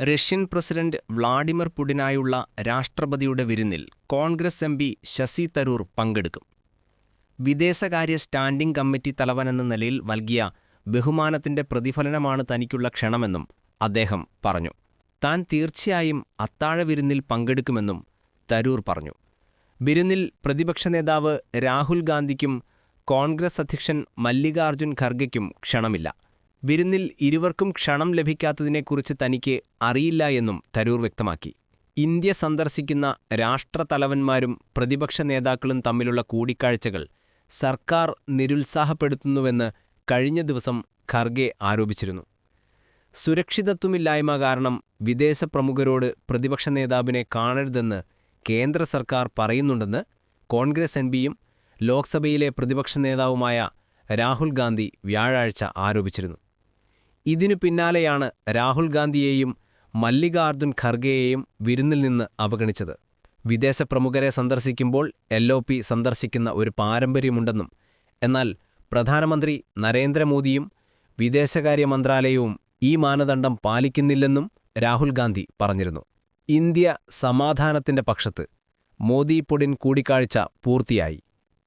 Russian president Vladimir പുടിനായുള്ള രാഷ്ട്രപതിയുടെ വിരുന്നിൽ കോൺഗ്രസ് എം പി ശശി തരൂർ പങ്കെടുക്കും. വിദേശകാര്യ സ്റ്റാൻഡിംഗ് കമ്മിറ്റി തലവനെന്ന നിലയിൽ നൽകിയ ബഹുമാനത്തിന്റെ പ്രതിഫലനമാണ് തനിക്കുള്ള ക്ഷണമെന്നും അദ്ദേഹം പറഞ്ഞു. താൻ തീർച്ചയായും അത്താഴ വിരുന്നിൽ പങ്കെടുക്കുമെന്നും തരൂർ പറഞ്ഞു. വിരുന്നിൽ പ്രതിപക്ഷ നേതാവ് രാഹുൽ ഗാന്ധിക്കും കോൺഗ്രസ് അധ്യക്ഷൻ മല്ലികാർജുൻ ഖർഗയ്ക്കും ക്ഷണമില്ല. വിരുന്നിൽ ഇരുവർക്കും ക്ഷണം ലഭിക്കാത്തതിനെക്കുറിച്ച് തനിക്ക് അറിയില്ല എന്നും തരൂർ വ്യക്തമാക്കി. ഇന്ത്യ സന്ദർശിക്കുന്ന രാഷ്ട്രതലവന്മാരും പ്രതിപക്ഷ നേതാക്കളും തമ്മിലുള്ള കൂടിക്കാഴ്ചകൾ സർക്കാർ നിരുത്സാഹപ്പെടുത്തുന്നുവെന്ന് കഴിഞ്ഞ ദിവസം ഖർഗെ ആരോപിച്ചിരുന്നു. സുരക്ഷിതത്വമില്ലായ്മ കാരണം വിദേശ പ്രമുഖരോട് പ്രതിപക്ഷ നേതാവിനെ കാണരുതെന്ന് കേന്ദ്ര സർക്കാർ പറയുന്നുണ്ടെന്ന് കോൺഗ്രസ് എം ലോക്സഭയിലെ പ്രതിപക്ഷ നേതാവുമായ രാഹുൽ ഗാന്ധി വ്യാഴാഴ്ച ആരോപിച്ചിരുന്നു. ഇതിനു പിന്നാലെയാണ് രാഹുൽ ഗാന്ധിയെയും മല്ലികാർജുൻ ഖർഗെയെയും വിരുന്നിൽ നിന്ന് അവഗണിച്ചത്. വിദേശ പ്രമുഖരെ സന്ദർശിക്കുമ്പോൾ എൽ ഒ പി സന്ദർശിക്കുന്ന ഒരു പാരമ്പര്യമുണ്ടെന്നും എന്നാൽ പ്രധാനമന്ത്രി നരേന്ദ്രമോദിയും വിദേശകാര്യ മന്ത്രാലയവും ഈ മാനദണ്ഡം പാലിക്കുന്നില്ലെന്നും രാഹുൽ ഗാന്ധി പറഞ്ഞിരുന്നു. ഇന്ത്യ സമാധാനത്തിന്റെ പക്ഷത്ത് മോദി പുടിൻ കൂടിക്കാഴ്ച പൂർത്തിയായി.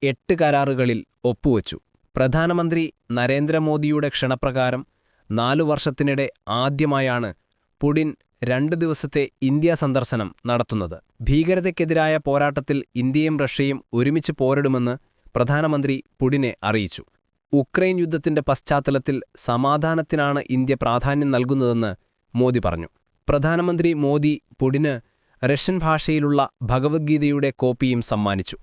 എട്ട് കരാറുകളിൽ ഒപ്പുവച്ചു. പ്രധാനമന്ത്രി നരേന്ദ്രമോദിയുടെ ക്ഷണപ്രകാരം നാലു വർഷത്തിനിടെ ആദ്യമായാണ് പുടിൻ രണ്ട് ദിവസത്തെ ഇന്ത്യ സന്ദർശനം നടത്തുന്നത്. ഭീകരതയ്ക്കെതിരായ പോരാട്ടത്തിൽ ഇന്ത്യയും റഷ്യയും ഒരുമിച്ച് പോരിടുമെന്ന് പ്രധാനമന്ത്രി പുടിനെ അറിയിച്ചു. ഉക്രൈൻ യുദ്ധത്തിന്റെ പശ്ചാത്തലത്തിൽ സമാധാനത്തിനാണ് ഇന്ത്യ പ്രാധാന്യം നൽകുന്നതെന്ന് മോദി പറഞ്ഞു. പ്രധാനമന്ത്രി മോദി പുടിന് റഷ്യൻ ഭാഷയിലുള്ള ഭഗവത്ഗീതയുടെ കോപ്പിയും സമ്മാനിച്ചു.